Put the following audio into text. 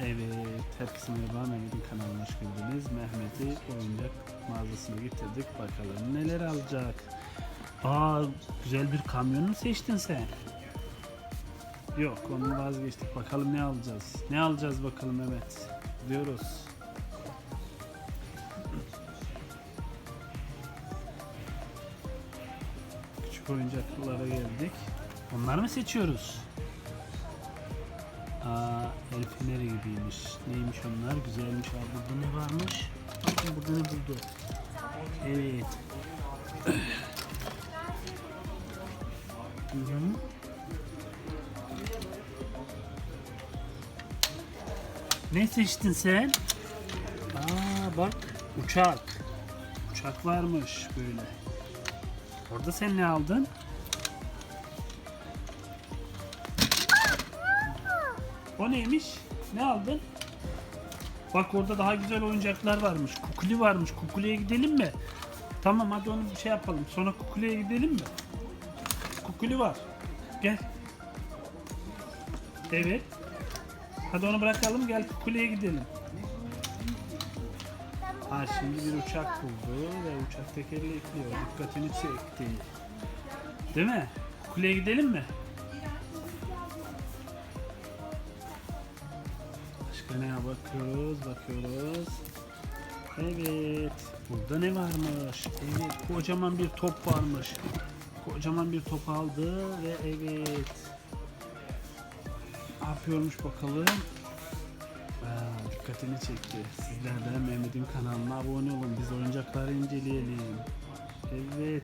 Evet, herkese merhaba. Mehmet'in kanalına hoş geldiniz. Mehmet'i oyuncak mağazasına getirdik. Bakalım neler alacak. Aa, güzel bir kamyon mu seçtin sen? Yok, onu vazgeçtik. Bakalım ne alacağız. Ne alacağız bakalım Mehmet. Diyoruz. Küçük oyuncaklara geldik. Onları mı seçiyoruz? Aa, el gibiymiş. Neymiş onlar? Güzelmiş abi. Burada ne varmış? Bakın burada ne buldu? Evet. Hı hı. Ne seçtin sen? Aa bak uçak. Uçak varmış böyle. Orada sen ne aldın? O neymiş? Ne aldın? Bak orada daha güzel oyuncaklar varmış. Kukuli varmış. Kukuli'ye gidelim mi? Tamam hadi onu bir şey yapalım. Sonra Kukuli'ye gidelim mi? Kukuli var. Gel. Evet. Hadi onu bırakalım gel Kukuli'ye gidelim. Ha şimdi bir uçak buldu ve uçak tekerlekliyor. Dikkatini çekti. Değil mi? Kukuli'ye gidelim mi? Ne bakıyoruz, bakıyoruz. Evet, burada ne varmış? Evet, kocaman bir top varmış. Kocaman bir top aldı ve evet. Ne yapıyormuş bakalım? Aa, dikkatini çekti. Sizler de Mehmet'in kanalına abone olun. Biz oyuncakları inceleyelim. Evet.